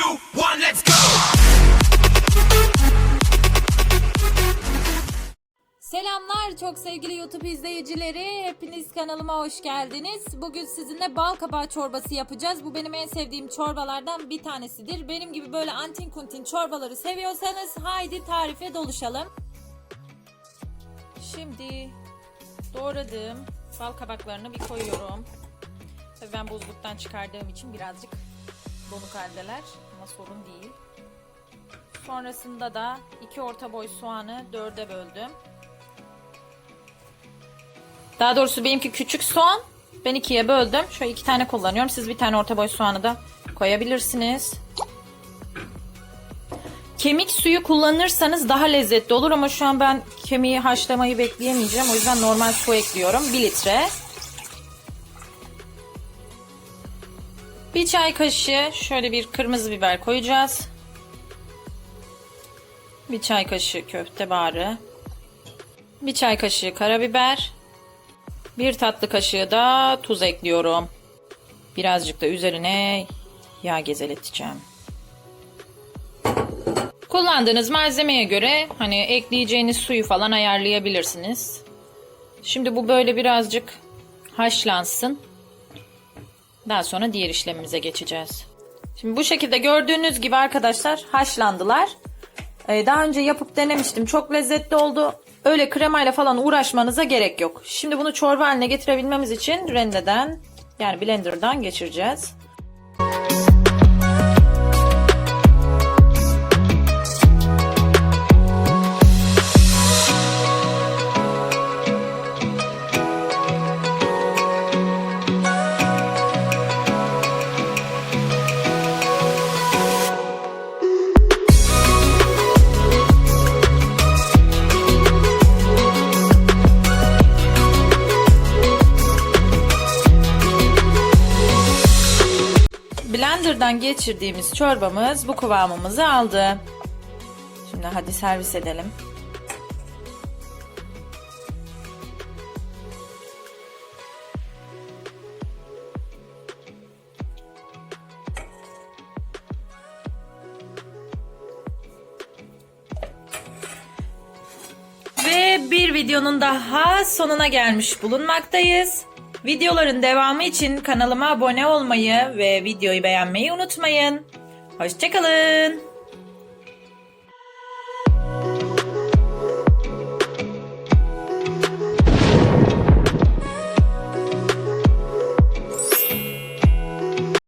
two, one, let's go! Selamlar çok sevgili YouTube izleyicileri. Hepiniz kanalıma hoş geldiniz. Bugün sizinle bal kabağı çorbası yapacağız. Bu benim en sevdiğim çorbalardan bir tanesidir. Benim gibi böyle antin kuntin çorbaları seviyorsanız haydi tarife doluşalım. Şimdi doğradığım bal kabaklarını bir koyuyorum. Tabii ben buzluktan çıkardığım için birazcık donuk haldeler ama sorun değil. Sonrasında da iki orta boy soğanı dörde böldüm. Daha doğrusu benimki küçük soğan. Ben ikiye böldüm. Şöyle iki tane kullanıyorum. Siz bir tane orta boy soğanı da koyabilirsiniz. Kemik suyu kullanırsanız daha lezzetli olur ama şu an ben kemiği haşlamayı bekleyemeyeceğim. O yüzden normal su ekliyorum. 1 litre. Bir çay kaşığı şöyle bir kırmızı biber koyacağız. Bir çay kaşığı köfte baharatı. Bir çay kaşığı karabiber. Bir tatlı kaşığı da tuz ekliyorum. Birazcık da üzerine yağ gezeleteceğim. Kullandığınız malzemeye göre hani ekleyeceğiniz suyu falan ayarlayabilirsiniz. Şimdi bu böyle birazcık haşlansın. Daha sonra diğer işlemimize geçeceğiz. Şimdi bu şekilde gördüğünüz gibi arkadaşlar haşlandılar. Ee, daha önce yapıp denemiştim. Çok lezzetli oldu. Öyle kremayla falan uğraşmanıza gerek yok. Şimdi bunu çorba haline getirebilmemiz için rendeden yani blenderdan geçireceğiz. Blender'dan geçirdiğimiz çorbamız bu kıvamımızı aldı. Şimdi hadi servis edelim. Ve bir videonun daha sonuna gelmiş bulunmaktayız. Videoların devamı için kanalıma abone olmayı ve videoyu beğenmeyi unutmayın. Hoşçakalın.